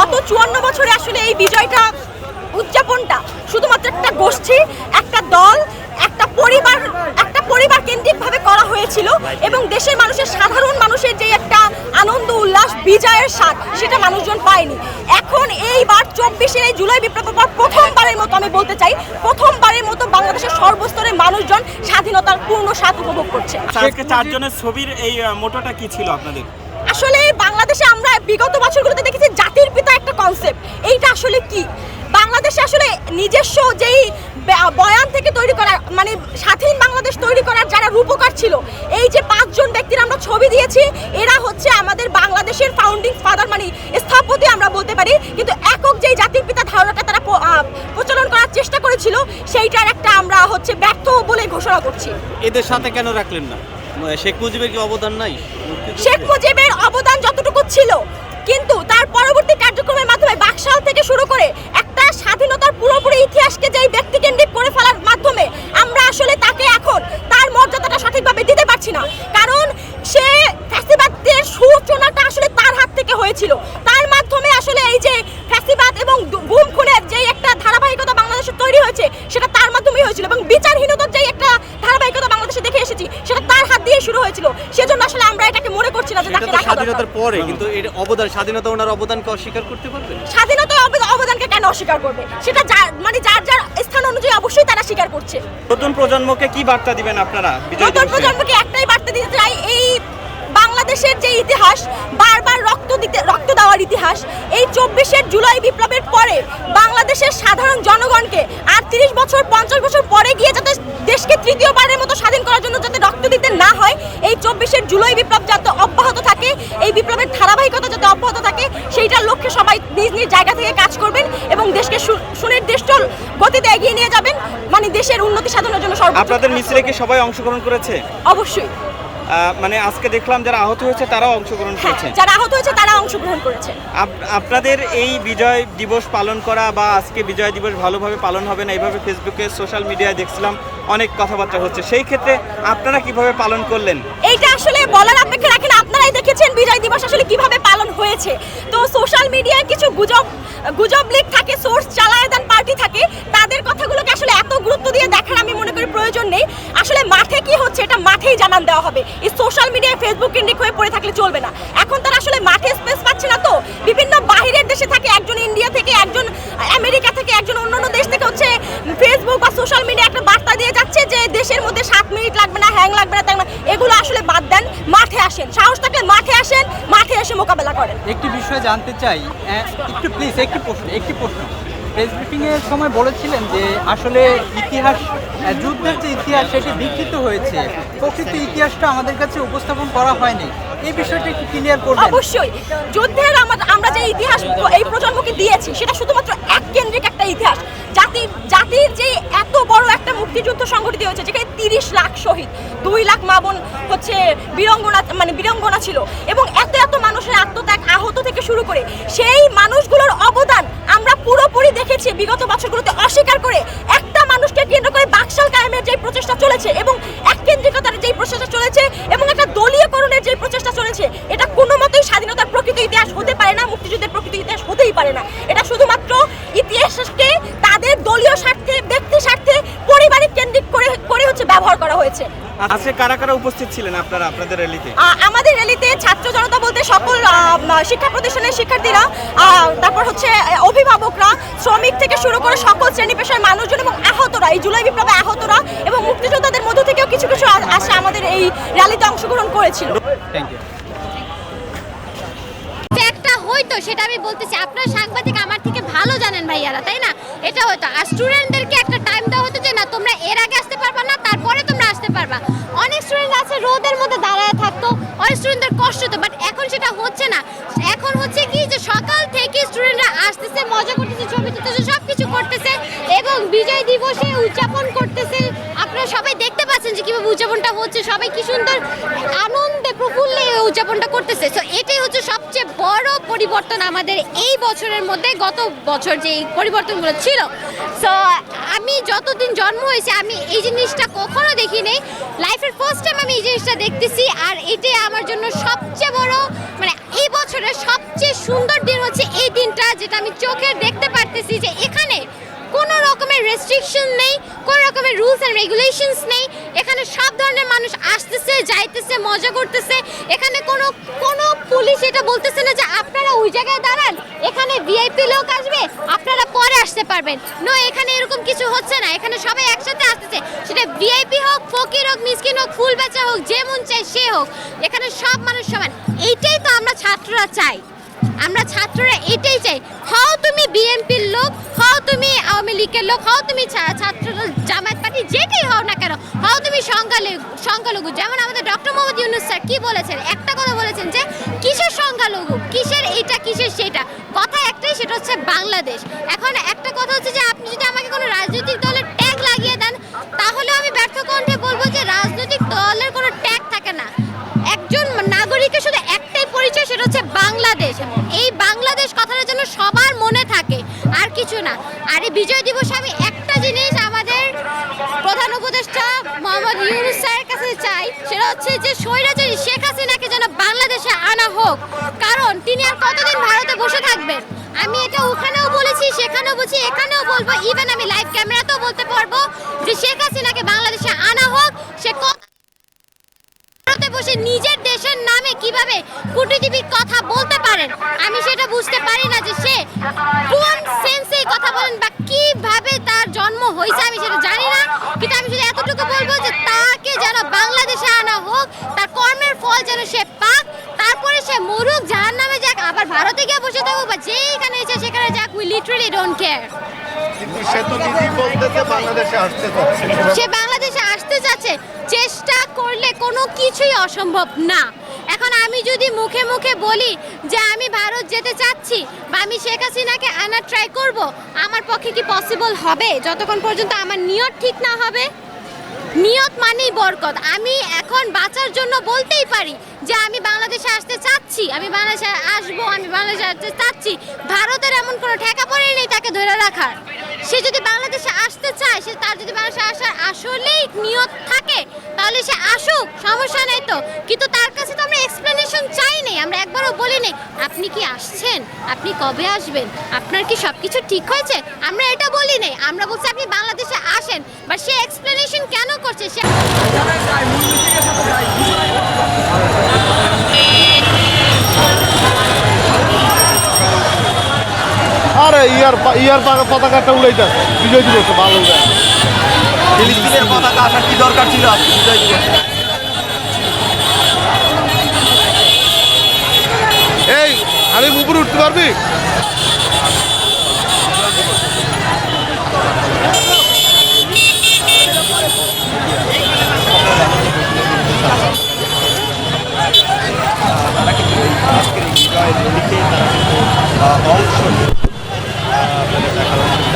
গত চুয়ান্ন বছরে আসলে এই বিজয়টা, উদযাপনটা শুধুমাত্র একটা গোষ্ঠী, একটা দল, একটা পরিবার একটা পরিবার কেন্দ্রিকভাবে করা হয়েছিল এবং দেশের মানুষের, সাধারণ মানুষের যে একটা আনন্দ, উল্লাস, বিজয়ের স্বাদ, সেটা মানুষজন পায়নি। এখন এইবার চব্বিশের এই জুলাই বিপ্লবের পর প্রথমবারের মতো আমি বলতে চাই, প্রথমবারের মতো বাংলাদেশের সর্বস্তরের মানুষজন স্বাধীনতার পূর্ণ স্বাদ উপভোগ করছে। চারজনের ছবির এই মোটোটা কি ছিল আপনাদের? আসলে বাংলাদেশে আমরা বিগত বছরগুলোতে দেখেছি জাতির পিতা একটা কনসেপ্ট এইটা আসলে কি? বাংলাদেশে আসলে নিজস্ব যেই বয়ান থেকে তৈরি করা মানে স্বাধীন বাংলাদেশ তৈরি করার যারা রূপকার ছিল এই যে পাঁচজন ব্যক্তির আমরা ছবি দিয়েছি এরা হচ্ছে আমাদের বাংলাদেশের ফাউন্ডিং ফাদার মানে স্থপতি আমরা বলতে পারি। কিন্তু একক যেই জাতির পিতা ধারণাটা তারা প্রচলন করার চেষ্টা করেছিল সেইটার একটা আমরা হচ্ছে ব্যর্থ বলে ঘোষণা করছি। এদের সাথে কেন রাখলেন না? শেখ মুজিবের কি অবদান নাই? শেখ যতটুকু ছিল। কিন্তু তার পরবর্তী কার্যক্রমের মাধ্যমে বাকশাল থেকে শুরু করে একটা স্বাধীনতার পুরোপুরি ইতিহাসকে যেই ব্যক্তিকেন্দ্রিক করে ফেলার মাধ্যমে আমরা আসলে তাকে এখন তার মর্যাদাটা সঠিকভাবে দিতে পারছি না। কারণ সে ফ্যাসিবাদদের সূচনাটা আসলে তার হাত থেকে হয়েছিল তার মাধ্যমে আসলে এই যে ফ্যাসিবাদ এবং দু- গুম খুনের যেই একটা ধারাবাহিকতা বাংলাদেশে তৈরি হয়েছে সেটা তার মাধ্যমেই হয়েছিল এবং বিচারহীনতার যেই একটা ধারাবাহিকতা বাংলাদেশে দেখে এসেছি সেটা তার হাত দিয়ে শুরু হয়েছিল সেজন্য আসলে আমরা এটাকে মনে করছি না যে এটা তাকে তো রাখা দরকার। স্বাধীনতার পরে কিন্তু এর অবদান স্বাধীনতা ওনার অবদানকে অস্বীকার করতে পারবেন স্বাধীনতা অব- অবদানকে কেন অস্বীকার করবে? সেটা মানে যার যার স্থান অনুযায়ী অবশ্যই তারা স্বীকার করছে। নতুন প্রজন্মকে কি বার্তা দিবেন আপনারা নতুন প্রজন্মকে একটাই বার্তা দিতে চাই এই বাংলাদেশের যে ইতিহাস বারবার রক্ত দিতে রক্ত দেওয়ার ইতিহাস এই চব্বিশের জুলাই বিপ্লবের পরে বাংলাদেশের সাধারণ জনগণকে আর তিরিশ বছর পঞ্চাশ বছর পরে গিয়ে যাতে দেশকে তৃতীয়বারের মতো স্বাধীন করার জন্য যাতে রক্ত দিতে না হয় এই চব্বিশের জুলাই বিপ্লব যাতে অব্যাহত থাকে এই বিপ্লবের ধারাবাহিকতা যাতে অব্যাহত থাকে সেইটার লক্ষ্যে সবাই নিজ নিজ জায়গা থেকে কাজ করবেন এবং দেশকে সুনির্দিষ্ট গতিতে এগিয়ে নিয়ে যাবেন। মানে দেশের উন্নতি সাধনের জন্য আপনাদের মিছিলে কি সবাই অংশগ্রহণ করেছে? অবশ্যই। মানে আজকে দেখলাম যারা আহত হয়েছে তারাও অংশগ্রহণ হ্যাঁ করেছে যারা আহত হয়েছে তারা অংশগ্রহণ করেছে আপ- আপনাদের এই বিজয় দিবস পালন করা বা আজকে বিজয় দিবস ভালোভাবে পালন হবে না এইভাবে ফেসবুকে সোশ্যাল মিডিয়ায় দেখছিলাম অনেক কথাবার্তা হচ্ছে। সেই ক্ষেত্রে আপনারা কীভাবে পালন করলেন? এইটা আসলে বলার অপেক্ষা রাখেন আপনারাই দেখেছেন বিজয় দিবস আসলে কীভাবে পালন হয়েছে। তো সোশ্যাল মিডিয়ায় কিছু গুজব গুজব লিক থাকে সোর্স চালায় দেন পার্টি থাকে তাদের কথাগুলোকে আসলে এত গুরুত্ব দিয়ে দেখার আমি মনে করি প্রয়োজন নেই আসলে মাঠে কি হচ্ছে এটা মাঠেই দেওয়া হবে। এই সোশ্যাল মিডিয়ায় ফেসবুক কেন্দ্রিক হয়ে পড়ে থাকলে চলবে না। এখন তারা আসলে মাঠে স্পেস পাচ্ছে না তো? বিভিন্ন বাহিরের দেশে থাকে, একজন ইন্ডিয়া থেকে, একজন আমেরিকা থেকে, একজন অন্যান্য দেশ থেকে হচ্ছে ফেসবুক বা সোশ্যাল মিডিয়া একটা বার্তা দিয়ে যাচ্ছে যে দেশের মধ্যে সাত মিনিট লাগবে না হ্যাং লাগবে না তেমন এগুলো আসলে বাদ দেন, মাঠে আসেন। সাহস থাকলে মাঠে আসেন, মাঠে এসে মোকাবেলা করেন। একটি বিষয় জানতে চাই একটু প্লিজ একটি প্রশ্ন একটি প্রশ্ন। প্রেস ব্রিফিং এর সময় বলেছিলেন যে আসলে ইতিহাস যুদ্ধের যে ইতিহাস সেটি বিকৃত হয়েছে। প্রকৃত ইতিহাসটা আমাদের কাছে উপস্থাপন করা হয়নি। এই বিষয়টা একটু ক্লিয়ার করবেন। অবশ্যই। যুদ্ধের আমা- আমরা যে ইতিহাস এই প্রজন্মকে দিয়েছি, সেটা শুধুমাত্র এক কেন্দ্রিক একটা ইতিহাস। জাতির জাতির যে এত বড় একটা মুক্তিযুদ্ধ সংগঠিত হয়েছে, যেখানে তিরিশ লাখ শহীদ, দুই লাখ মা বোন হচ্ছে বীরঙ্গনা মানে বীরঙ্গনা ছিল, এবং এত এত মানুষের আত্মত্যাগ আহত থেকে শুরু করে সেই মানুষগুলোর অবদান আমরা পুরোপুরি দেখেছি বিগত বছরগুলোতে অস্বীকার করে একটা মানুষকে কেন্দ্র করে বাকশাল কায়েমের যে প্রচেষ্টা চলেছে এবং এক কেন্দ্রিকতার যে প্রচেষ্টা চলেছে এবং একটা দলীয়করণের যে প্রচেষ্টা চলেছে, এটা কোনো মতেই স্বাধীনতার প্রকৃত ইতিহাস হতে পারে না, মুক্তিযুদ্ধের প্রকৃত ইতিহাস হতেই পারে না। এটা শুধুমাত্র ইতিহাসকে তাদের দলীয় স্বার্থে, ব্যক্তি স্বার্থে পারিবারিক কেন্দ্রিক করে করে হচ্ছে ব্যবহার করা হয়েছে। আজকে কারা কারা উপস্থিত ছিলেন আপনারা আপনাদের র্যালিতে? আমাদের র্যালিতে ছাত্র জনতা বলতে সকল শিক্ষা প্রতিষ্ঠানের শিক্ষার্থীরা আহ, তারপর হচ্ছে অভিভাবকরা শ্রমিক থেকে শুরু করে সকল শ্রেণি পেশার মানুষজন এবং আহতরা এই জুলাই বিপ্লবে আহতরা এবং মুক্তিযোদ্ধাদের মধ্য থেকেও কিছু কিছু আসে আমাদের এই র্যালিতে অংশগ্রহণ করেছিল। থ্যাংক ইউ হইতো সেটা আমি বলতেছি। আপনার সাংবাদিক আমার থেকে ভালো জানেন ভাইয়ারা তাই না? এটা হয়তো আর স্টুডেন্টদেরকে একটা যে না, তোমরা এর আগে আসতে পারবা না, তারপরে তোমরা আসতে পারবা। অনেক স্টুডেন্ট আছে রোদের মধ্যে দাঁড়ায় থাকতো, অনেক স্টুডেন্টদের কষ্ট হতো বাট এখন সেটা হচ্ছে না। এখন হচ্ছে কি যে সকাল থেকে স্টুডেন্টরা আসতেছে, মজা করতেছে, ছবি তুলতেছে সব কিছু করতেছে, এবং বিজয় দিবসে উদযাপন করতেছে। আপনারা সবাই দেখতে পাচ্ছেন যে কীভাবে উদযাপনটা হচ্ছে, সবাই কি সুন্দর আনন্দে প্রফুল্লে উদযাপনটা করতেছে। তো এটাই হচ্ছে সবচেয়ে বড় পরিবর্তন আমাদের এই বছরের মধ্যে, গত বছর যে পরিবর্তনগুলো ছিল। সো আমি যতদিন জন্ম হয়েছে, আমি এই জিনিসটা কখনো দেখিনি। লাইফের ফার্স্ট টাইম আমি এই জিনিসটা দেখতেছি, আর এটাই আমার জন্য সবচেয়ে বড় মানে এই বছরের সবচেয়ে সুন্দর দিন হচ্ছে এই দিনটা, যেটা আমি চোখে দেখতে পারতেছি যে এখানে কোনো রকমের রেস্ট্রিকশন নেই, কোনো রকমের রুলস অ্যান্ড রেগুলেশনস নেই এখানে সব ধরনের মানুষ আসতেছে, যাইতেছে, মজা করতেছে। এখানে কোনো কোনো পুলিশ এটা বলতেছে না যে আপনারা ওই জায়গায় দাঁড়ান, এখানে ভিআইপি লোক আসবে, আপনারা পরে আসতে পারবেন। নো এখানে এরকম কিছু হচ্ছে না। এখানে সবাই একসাথে আসতেছে। সেটা ভিআইপি হোক, ফকির হোক, মিসকিন হোক, ফুল বেচা হোক যে মন চাই সে হোক। এখানে সব মানুষ সমান। এইটাই তো আমরা ছাত্ররা চাই। আমরা ছাত্ররা এটাই চাই। হও তুমি বিএনপির লোক, হও তুমি আওয়ামী লীগের লোক, হও তুমি ছাত্র জামায়াত পার্টি যেটাই হও না কেন, হও তুমি সংখ্যালঘু সংখ্যালঘু, যেমন আমাদের ডক্টর মোহাম্মদ ইউনুস স্যার কী বলেছেন? একটা কথা বলেছেন যে, কিসের সংখ্যালঘু? কিসের এটা, কিসের সেটা? কথা একটাই, সেটা হচ্ছে বাংলাদেশ। এখন একটা কথা হচ্ছে যে বাংলাদেশ এই বাংলাদেশ কথাটা যেন সবার মনে থাকে, আর কিছু না। আর এই বিজয় দিবসে আমি একটা জিনিস আমাদের প্রধান উপদেষ্টা মোহাম্মদ ইউনুস স্যারের কাছে চাই, সেটা হচ্ছে যে স্বৈরাচারী শেখ হাসিনাকে যেন বাংলাদেশে আনা হোক। কারণ তিনি আর কতদিন ভারতে বসে থাকবেন? আমি এটা ওখানেও বলেছি, সেখানেও বলছি, এখানেও বলব ইভেন আমি লাইভ ক্যামেরাতেও বলতে পারব যে শেখ হাসিনাকে বাংলাদেশে আনা হোক। সে কত ভারতে বসে নিজের দেশের নামে কীভাবে কূটনীতিবিদ কথা বলতে পারেন? আমি সেটা বুঝতে পারি না যে সে কোন সেন্সে কথা বলেন বা কীভাবে তার জন্ম হয়েছে আমি সেটা জানি না। কিন্তু আমি শুধু এতটুকু বলব যে তাকে যেন বাংলাদেশে আনা হোক, তার কর্মের ফল যেন সে পাক, তারপরে সে মরুক জাহান নামে যাক, আবার ভারতে গিয়ে বসে থাকুক বা যেখানে লিটারালি ডোন্ট কেয়ার সে তো নিজেই বলতেছে বাংলাদেশে আসতে চাচ্ছে। সে বাংলাদেশে আসতে চাচ্ছে চেষ্টা করলে কোনো কিছুই অসম্ভব না। এখন আমি যদি মুখে মুখে বলি যে আমি ভারত যেতে চাচ্ছি বা আমি শেখ হাসিনাকে আনার ট্রাই করব আমার পক্ষে কি পসিবল হবে? যতক্ষণ পর্যন্ত আমার নিয়ত ঠিক না হবে নিয়ত মানেই বরকত। আমি এখন বাঁচার জন্য বলতেই পারি যে আমি বাংলাদেশে আসতে চাচ্ছি, আমি বাংলাদেশে আসব, আমি বাংলাদেশে আসতে চাচ্ছি। ভারতের এমন কোনো ঠেকা পড়ে নেই তাকে ধরে রাখার। সে যদি বাংলাদেশে আসতে চায়, সে তার যদি বাংলাদেশে আসার আসলেই নিয়ত থাকে, তাহলে সে আসুক, সমস্যা নেই তো। কিন্তু তার কাছে তো আমরা এক্সপ্লেনেশন চাই নেই, আমরা একবারও বলি নেই, আপনি কি আসছেন? আপনি কবে আসবেন? আপনার কি সব কিছু ঠিক হয়েছে? আমরা এটা বলি নেই, আমরা বলছি আপনি বাংলাদেশে আসেন বা সে এক্সপ্লেনেশন কেন করছে? সে আরে ইয়ার ইয়ার পতাকাটা উড়াইতেছে বিজয় দিবসে ভালো যায় ফিলিস্তিনের পতাকা আসার কি দরকার ছিল বিজয় দিবসে? এই আমি উপরে উঠতে পারবি?